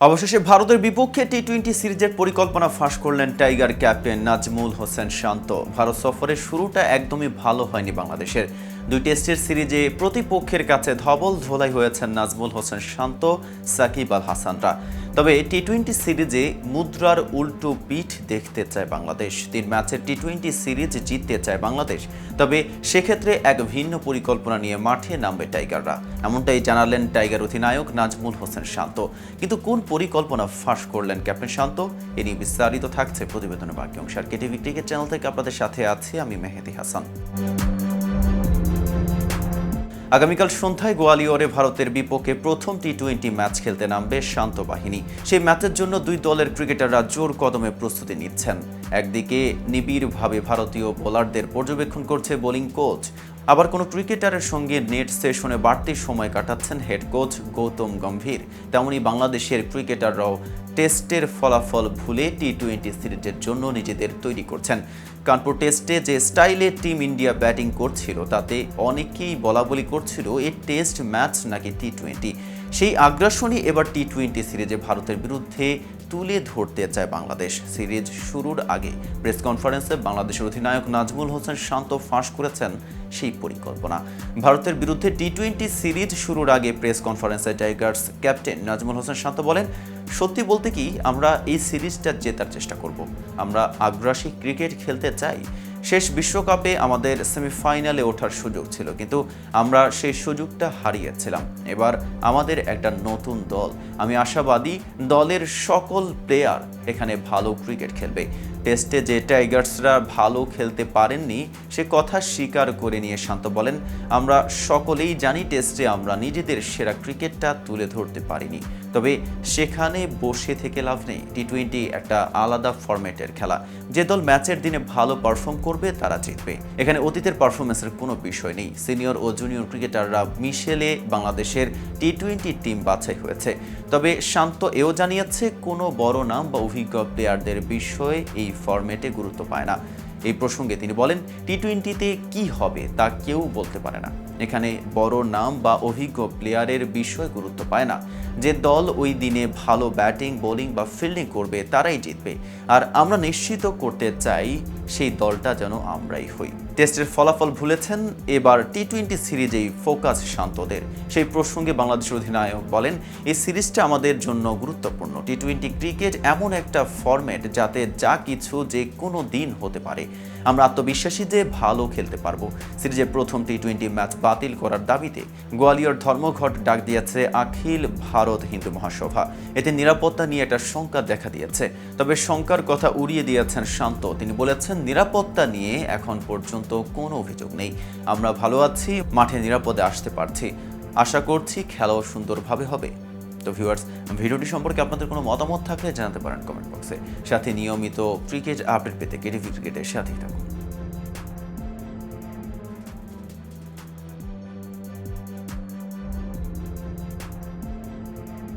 অবশেষে ভারতের বিপক্ষে টি টোয়েন্টি সিরিজের পরিকল্পনা ফাঁস করলেন টাইগার ক্যাপ্টেন নাজমুল হোসেন শান্ত। ভারত সফরের শুরুটা একদমই ভালো হয়নি বাংলাদেশের। দুই টেস্টের সিরিজে প্রতিপক্ষের কাছে ধবল ধোলাই হয়েছেন নাজমুল হোসেন শান্ত, সাকিব আল হাসানরা। তবে টি টোয়েন্টি সিরিজে মুদ্রার উল্টো পিঠ দেখতে চায় বাংলাদেশ। তিন ম্যাচের টি টোয়েন্টি সিরিজ জিততে চায় বাংলাদেশ। তবে সেক্ষেত্রে এক ভিন্ন পরিকল্পনা নিয়ে মাঠে নামবে টাইগাররা। এমনটাই জানালেন টাইগার অধিনায়ক নাজমুল হোসেন শান্ত। কিন্তু কোন পরিকল্পনা ফাঁস করলেন ক্যাপ্টেন শান্ত? এ নিয়ে বিস্তারিত থাকছে প্রতিবেদনের বাকি অংশ। আর কেটিভি ক্রিকেট চ্যানেল থেকে আপনাদের সাথে আছি আমি মেহেদি হাসান। আগামীকাল সন্ধ্যায় গোয়ালিয়রে ভারতের বিপক্ষে প্রথম টি টোয়েন্টি ম্যাচ খেলতে নামবে শান্ত বাহিনী। সেই ম্যাচের জন্য দুই দলের ক্রিকেটাররা জোর কদমে প্রস্তুতি নিচ্ছেন। একদিকে নিবিড়ভাবে ভারতীয় বোলারদের পর্যবেক্ষণ করছে বোলিং কোচ আবার কোনো ক্রিকেটারের সঙ্গে নেট সেশনে বাড়তি সময় কাটাচ্ছেন হেড কোচ গৌতম গম্ভীর। তেমনি বাংলাদেশের ক্রিকেটাররাও টেস্টের ফলাফল ভুলে টি টোয়েন্টি সিরিজের জন্য নিজেদের তৈরি করছেন। কানপুর টেস্টে যে স্টাইলে টিম ইন্ডিয়া ব্যাটিং করছিল, তাতে অনেকেই বলা বলি করছিল এই টেস্ট ম্যাচ নাকি টি টোয়েন্টি সেই আগ্রাসনই এবার টি টোয়েন্টি সিরিজে ভারতের বিরুদ্ধে তুলে ধরতে চায় বাংলাদেশ। সিরিজ শুরুর আগে প্রেস কনফারেন্সে বাংলাদেশের অধিনায়ক নাজমুল হোসেন শান্ত ফাঁস করেছেন সেই পরিকল্পনা। ভারতের বিরুদ্ধে টি টোয়েন্টি সিরিজ শুরুর আগে প্রেস কনফারেন্সে টাইগার্স ক্যাপ্টেন নাজমুল হোসেন শান্ত বলেন, সত্যি বলতে কি, আমরা এই সিরিজটা জেতার চেষ্টা করব। আমরা আগ্রাসী ক্রিকেট খেলতে চাই। শেষ বিশ্বকাপে আমাদের সেমিফাইনালে ওঠার সুযোগ ছিল, কিন্তু আমরা সেই সুযোগটা হারিয়েছিলাম। এবার আমাদের একটা নতুন দল। আমি আশাবাদী, দলের সকল প্লেয়ার এখানে ভালো ক্রিকেট খেলবে। টেস্টে যে টাইগার্সরা ভালো খেলতে পারেননি, সে কথা স্বীকার করে নিয়ে শান্ত বলেন, আমরা সকলেই জানি টেস্টে আমরা নিজেদের সেরা ক্রিকেটটা তুলে ধরতে পারিনি। তবে সেখানে বসে থেকে লাভ নেই। টি টোয়েন্টি একটা আলাদা ফরম্যাটের খেলা। যে দল ম্যাচের দিনে ভালো পারফর্ম করবে, তারা জিতবে। এখানে অতীতের পারফরমেন্সের কোনো বিষয় নেই। সিনিয়র ও জুনিয়র ক্রিকেটাররা মিশেলে বাংলাদেশের টি টোয়েন্টি টিম বাছাই হয়েছে। তবে শান্ত এও জানিয়েছে, কোনো বড় নাম বা অভিজ্ঞ প্লেয়ারদের বিষয়ে এই ফরম্যাটে গুরুত্ব পায় না। এই প্রসঙ্গে তিনি বলেন টি টোয়েন্টিতে কী হবে তা কেউ বলতে পারে না। এখানে বড় নাম বা অভিজ্ঞ প্লেয়ারের বিষয় গুরুত্ব পায় না। যে দল ওই দিনে ভালো ব্যাটিং, বোলিং বা ফিল্ডিং করবে, তারাই জিতবে। আর আমরা নিশ্চিত করতে চাই সেই দলটা যেন আমরাই হই। টেস্টের ফলাফল ভুলেছেন এবার টি টোয়েন্টি সিরিজেই ফোকাস শান্তদের। সেই প্রসঙ্গে বাংলাদেশের অধিনায়ক বলেন এই সিরিজটা আমাদের জন্য গুরুত্বপূর্ণ। টি টোয়েন্টি ক্রিকেট এমন একটা ফরম্যাট যাতে যা কিছু যে কোনো দিন হতে পারে। আমরা আত্মবিশ্বাসী যে ভালো খেলতে পারব। সিরিজের প্রথম টি টোয়েন্টি ম্যাচ বাতিল করার দাবিতে গোয়ালিয়র ধর্মঘট ডাক দিয়েছে আখিল ভারত হিন্দু মহাসভা। এতে নিরাপত্তা নিয়ে একটা শঙ্কা দেখা দিয়েছে। তবে শঙ্কার কথা উড়িয়ে দিয়েছেন শান্ত। তিনি বলেছেন নিরাপত্তা নিয়ে এখন পর্যন্ত কোনো অভিযোগ নেই। আমরা ভালো আছি, মাঠে নিরাপদে আসতে পারছি। আশা করছি খেলাও সুন্দরভাবে হবে। তো ভিউয়ার্স ভিডিওটি সম্পর্কে আপনাদের কোনো মতামত থাকলে জানাতে পারেন কমেন্ট বক্সে সাথে নিয়মিত ক্রিকেট আপডেট পেতে কেটিভি ক্রিকেটের সাথেই থাকুন।